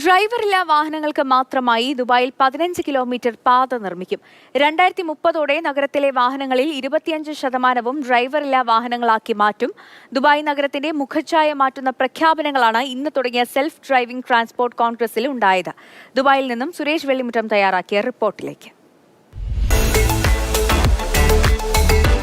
ഡ്രൈവറില്ലാ വാഹനങ്ങൾക്ക് മാത്രമായി ദുബായിൽ പതിനഞ്ച് കിലോമീറ്റർ പാത നിർമ്മിക്കും. രണ്ടായിരത്തി മുപ്പതോടെ നഗരത്തിലെ വാഹനങ്ങളിൽ ഇരുപത്തിയഞ്ച് ശതമാനവും ഡ്രൈവറില്ലാ വാഹനങ്ങളാക്കി മാറ്റും. ദുബായ് നഗരത്തിന്റെ മുഖച്ഛായ മാറ്റുന്ന പ്രഖ്യാപനങ്ങളാണ് ഇന്ന് തുടങ്ങിയ സെൽഫ് ഡ്രൈവിംഗ് ട്രാൻസ്പോർട്ട് കോൺഗ്രസിൽ ഉണ്ടായത്. ദുബായിൽ നിന്നും സുരേഷ് വെള്ളിമുറ്റം തയ്യാറാക്കിയ റിപ്പോർട്ടിലേക്ക്.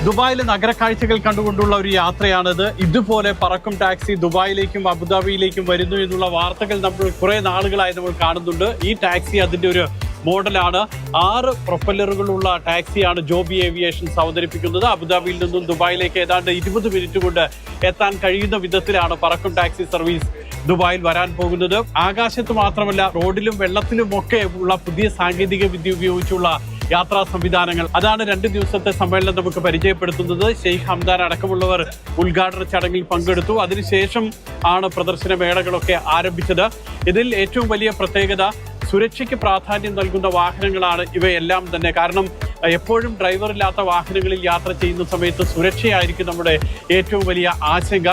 ദുബായിലെ നഗരക്കാഴ്ചകൾ കണ്ടുകൊണ്ടുള്ള ഒരു യാത്രയാണിത്. ഇതുപോലെ പറക്കും ടാക്സി ദുബായിലേക്കും അബുദാബിയിലേക്കും വരുന്നു എന്നുള്ള വാർത്തകൾ നമ്മൾ കുറെ നാളുകളായി നമ്മൾ കാണുന്നുണ്ട്. ഈ ടാക്സി അതിന്റെ ഒരു മോഡലാണ്. ആറ് പ്രൊപ്പല്ലറുകളുള്ള ടാക്സിയാണ് ജോബി ഏവിയേഷൻസ് അവതരിപ്പിക്കുന്നത്. അബുദാബിയിൽ നിന്നും ദുബായിലേക്ക് ഏതാണ്ട് ഇരുപത് മിനിറ്റ് കൊണ്ട് എത്താൻ കഴിയുന്ന വിധത്തിലാണ് പറക്കും ടാക്സി സർവീസ് ദുബായിൽ വരാൻ പോകുന്നത്. ആകാശത്ത് മാത്രമല്ല റോഡിലും വെള്ളത്തിലും ഒക്കെ ഉള്ള പുതിയ സാങ്കേതിക വിദ്യ ഉപയോഗിച്ചുള്ള യാത്രാ സംവിധാനങ്ങൾ. അതാണ് രണ്ട് ദിവസത്തെ സമ്മേളനം നമുക്ക് പരിചയപ്പെടുത്തുന്നത്. ഷെയ്ഖ് ഹംദാൻ അടക്കമുള്ളവർ ഉദ്ഘാടന ചടങ്ങിൽ പങ്കെടുത്തു. അതിനുശേഷം ആണ് പ്രദർശന മേളകളൊക്കെ ആരംഭിച്ചത്. ഇതിൽ ഏറ്റവും വലിയ പ്രത്യേകത സുരക്ഷയ്ക്ക് പ്രാധാന്യം നൽകുന്ന വാഹനങ്ങളാണ് ഇവയെല്ലാം തന്നെ. കാരണം എപ്പോഴും ഡ്രൈവർ ഇല്ലാത്ത വാഹനങ്ങളിൽ യാത്ര ചെയ്യുന്ന സമയത്ത് സുരക്ഷയായിരിക്കും നമ്മുടെ ഏറ്റവും വലിയ ആശങ്ക.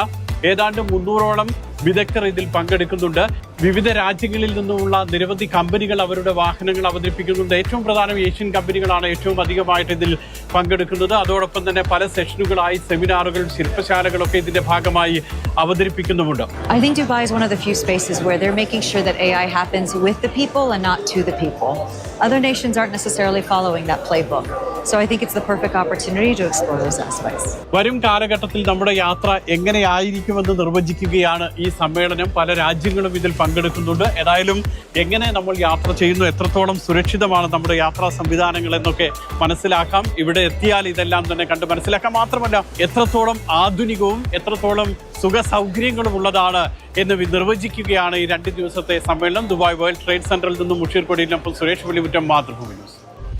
ഏതാണ്ട് മുന്നൂറോളം വിദഗ്ധർ ഇതിൽ പങ്കെടുക്കുന്നുണ്ട്. വിവിധ രാജ്യങ്ങളിൽ നിന്നുമുള്ള നിരവധി കമ്പനികൾ അവരുടെ വാഹനങ്ങൾ അവതരിപ്പിക്കുന്നുണ്ട് ഏറ്റവും പ്രധാനം ഏഷ്യൻ കമ്പനികളാണ് ഏറ്റവും അധികമായിട്ട് ഇതിൽ പങ്കെടുക്കുന്നത് അതോടൊപ്പം തന്നെ പല സെഷനുകളായി സെമിനാറുകൾ ശില്പശാലകളൊക്കെ ഇതിന്റെ ഭാഗമായി അവതരിപ്പിക്കുന്നുമുണ്ട് I think Dubai is one of the few spaces where they're making sure that AI happens with the people and not to the people. Other nations aren't necessarily following that playbook. So I think it's the perfect opportunity to explore those aspects. വരും കാലഘട്ടത്തിൽ നമ്മുടെ യാത്ര എങ്ങനെയായിരിക്കുമെന്ന് നിർവചിക്കുകയാണ് ഈ സമ്മേളനം പല രാജ്യങ്ങളും ഇതിൽ പങ്കെടുക്കുന്നുണ്ട്. ഏതായാലും എങ്ങനെ നമ്മൾ യാത്ര ചെയ്യുന്നു എത്രത്തോളം സുരക്ഷിതമാണ് നമ്മുടെ യാത്രാ സംവിധാനങ്ങൾ എന്നൊക്കെ മനസ്സിലാക്കാം. ഇവിടെ എത്തിയാൽ ഇതെല്ലാം തന്നെ കണ്ട് മനസ്സിലാക്കാം. മാത്രമല്ല എത്രത്തോളം ആധുനികവും എത്രത്തോളം സുഖ സൗകര്യങ്ങളും ഉള്ളതാണ് എന്ന് നിർവചിക്കുകയാണ് ഈ രണ്ട് ദിവസത്തെ സമ്മേളനം. ദുബായ് വേൾഡ് ട്രേഡ് സെന്ററിൽ നിന്നും മുഷീർ സുരേഷ് വെളിമുറ്റം മാതൃഭൂമി ന്യൂസ്.